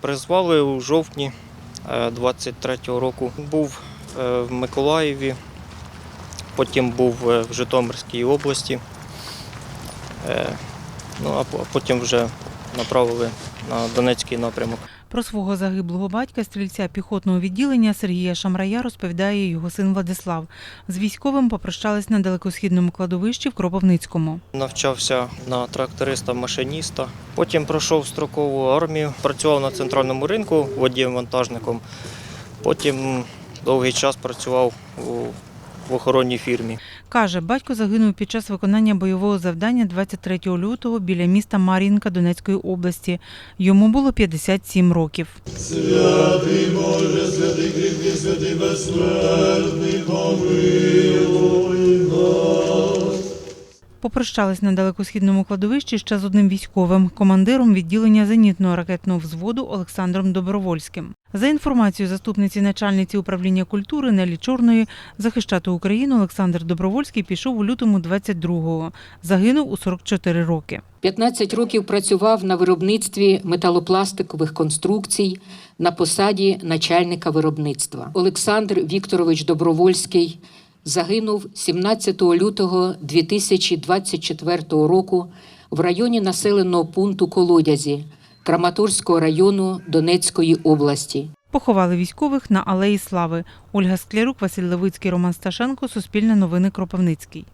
Призвали у жовтні 23-го року. Був е, в Миколаєві, потім був е, в Житомирській області. Е, Ну, а потім вже направили на Донецький напрямок. Про свого загиблого батька, стрільця піхотного відділення Сергія Шамрая, розповідає його син Владислав. З військовим попрощались на далекосхідному кладовищі в Кропивницькому. Навчався на тракториста-машиніста. Потім пройшов строкову армію, працював на центральному ринку водієм-вантажником. Потім довгий час працював у, в охоронній фірмі. Каже, батько загинув під час виконання бойового завдання 23 лютого біля міста Мар'їнка Донецької області. Йому було 57 років. Святий Боже, святий кріпкий, святий безсмертний, Попрощались на далекосхідному кладовищі ще з одним військовим, командиром відділення зенітного ракетного взводу Олександром Добровольським. За інформацією заступниці начальниці управління культури Нелі Чорної, захищати Україну Олександр Добровольський пішов у лютому 22-го. Загинув у 44 роки. 15 років працював на виробництві металопластикових конструкцій на посаді начальника виробництва. Олександр Вікторович Добровольський загинув 17 лютого 2024 року в районі населеного пункту Колодязі Краматорського району Донецької області. Поховали військових на Алеї Слави. Ольга Склярук, Василь Левицький, Роман Сташенко, Суспільне новини Кропивницький.